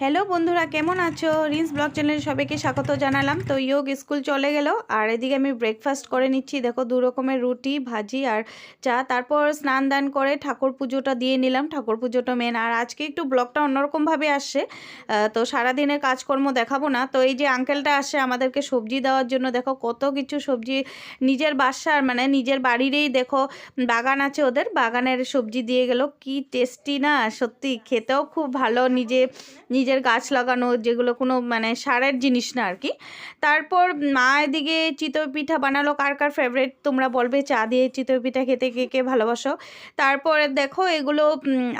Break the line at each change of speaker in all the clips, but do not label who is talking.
Hello বন্ধুরা, কেমন আছো? রিন্স ব্লগ চ্যানেলে সবাইকে স্বাগত জানালাম। তো ইয়োগ স্কুল চলে গেল, আর এদিকে আমি ব্রেকফাস্ট করে নিচ্ছি। দেখো, দু রকমের রুটি, ভাজি আর চা। তারপর স্নান দান করে ঠাকুর পুজোটা দিয়ে নিলাম। ঠাকুর পুজোটা মেন আর আজকে একটু ব্লগটা অন্যরকমভাবে আসছে। তো সারাদিনের কাজকর্ম দেখাবো না। তো এই যে আঙ্কেলটা আসে আমাদেরকে সবজি দেওয়ার জন্য, দেখো কত কিছু সবজি নিজের বাসার মানে নিজের বাড়িরই দেখো বাগান আছে ওদের। বাগানের সবজি দিয়ে গেল। কি টেস্টি না, সত্যি। খেতেও খুব ভালো, নিজে নিজের গাছ লাগানো, যেগুলো কোনো মানে সারের জিনিস না আর কি তারপর মা এদিকে চিতই পিঠা বানালো। কার কার ফেভারিট তোমরা বলবে? চা দিয়ে চিতই পিঠা খেতে কে কে ভালোবাসো? তারপরে দেখো এগুলো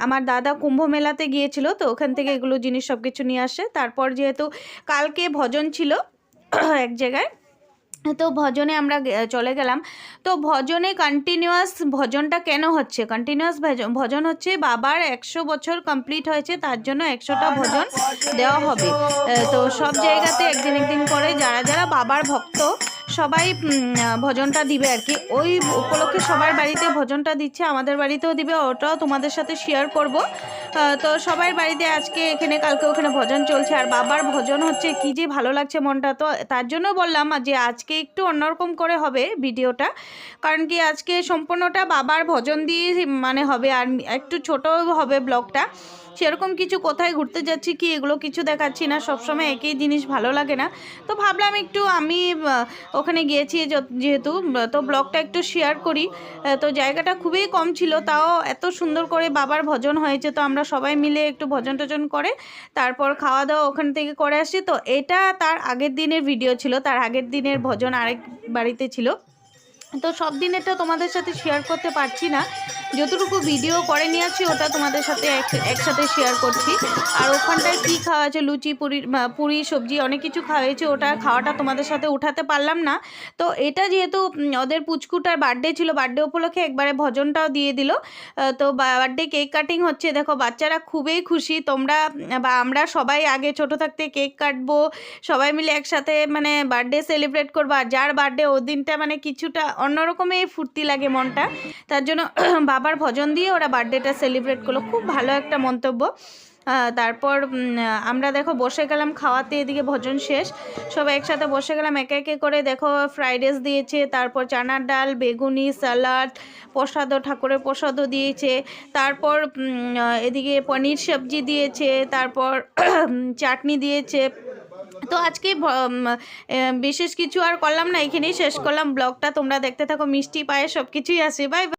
আমার দাদা কুম্ভ মেলাতে গিয়েছিল, তো ওখান থেকে এগুলো জিনিস সব কিছু নিয়ে আসে। তারপর যেহেতু কালকে ভজন ছিল, এক জায়গায় তো ভজনে আমরা চলে গেলাম। তো ভজনে কন্টিনিউয়াস ভজনটা কেন হচ্ছে? কন্টিনিউয়াস ভজন হচ্ছে বাবার একশো বছর কমপ্লিট হয়েছে তার জন্য একশোটা ভজন দেওয়া হবে। তো সব জায়গাতে একদিন একদিন করে যারা যারা বাবার ভক্ত সবাই ভজনটা দিবে আর কি। ওই উপলক্ষে সবার বাড়িতে ভজনটা দিচ্ছে, আমাদের বাড়িতেও দিবে, ওটাও তোমাদের সাথে শেয়ার করব। তো সবার বাড়িতে আজকে এখানে, কালকে ওখানে ভজন চলছে, আর বাবার ভজন হচ্ছে কি যে ভালো লাগছে মনটা, তো তার জন্য বললাম যে আজকে একটু অন্যরকম করে হবে ভিডিওটা। কারণ কি আজকে সম্পূর্ণটা বাবার ভজন দিয়ে মানে হবে, আর একটু ছোট হবে ব্লগটা। সেরকম কিছু কোথায় ঘুরতে যাচ্ছি কি এগুলো কিছু দেখাচ্ছি না, সবসময় একই জিনিস ভালো লাগে না। তো ভাবলাম একটু আমি ওখানে গিয়েছি যেহেতু, তো ব্লগটা একটু শেয়ার করি। তো জায়গাটা খুবই কম ছিল, তাও এত সুন্দর করে বাবার ভজন হয়েছে, তো আমরা সবাই মিলে একটু ভজন টজন করে, তারপর খাওয়া দাওয়া ওখান থেকে করে আসি তো এটা তার আগের দিনের ভিডিও ছিল, তার আগের দিনের ভজন আরেক বাড়িতে ছিল। তো সব দিনেরটা তোমাদের সাথে শেয়ার করতে পারছি না। যতটুকু ভিডিও করে নিয়ে আছি ওটা তোমাদের সাথে এক- একসাথে শেয়ার করছি। আর ওখানটায় কী খাওয়া হয়েছে লুচি, পুরি পুরি, সবজি, অনেক কিছু খাওয়া হয়েছে ওটা খাওয়াটা তোমাদের সাথে উঠাতে পারলাম না। তো এটা যেহেতু ওদের পুচকুটার বার্থডে ছিল বার্থডে উপলক্ষে একবারে ভজনটাও দিয়ে দিল। তো বার্থডে কেক কাটিং হচ্ছে, দেখো বাচ্চারা খুবই খুশি, তোমরা, বা আমরা সবাই আগে ছোট থাকতে কেক কাটবো, সবাই মিলে একসাথে মানে বার্থডে সেলিব্রেট করব, আর যার বার্থডে ওই দিনটা মানে কিছুটা অন্যরকমই ফুর্তি লাগে মনটা। তার জন্য বাবার ভজন দিয়ে ওরা বার্থডেটা সেলিব্রেট করল, খুব ভালো একটা মন্তব্য। তারপর আমরা দেখো বসে গেলাম, খাওয়াতে এদিকে ভজন শেষ। সবাই একসাথে বসে গেলাম, একে একে করে দেখো ফ্রাইড রাইস দিয়েছে, তারপর চানার ডাল, বেগুনি স্যালাড প্রসাদও, ঠাকুরের প্রসাদও দিয়েছে। তারপর এদিকে পনির সবজি দিয়েছে, তারপর চাটনি দিয়েছে। তো আজকে বিশেষ কিছু আর করলাম না, এখানেই শেষ করলাম। ব্লগটা তোমরা দেখতে থাকো, মিষ্টি পায়ে সব কিছুই আসে বাই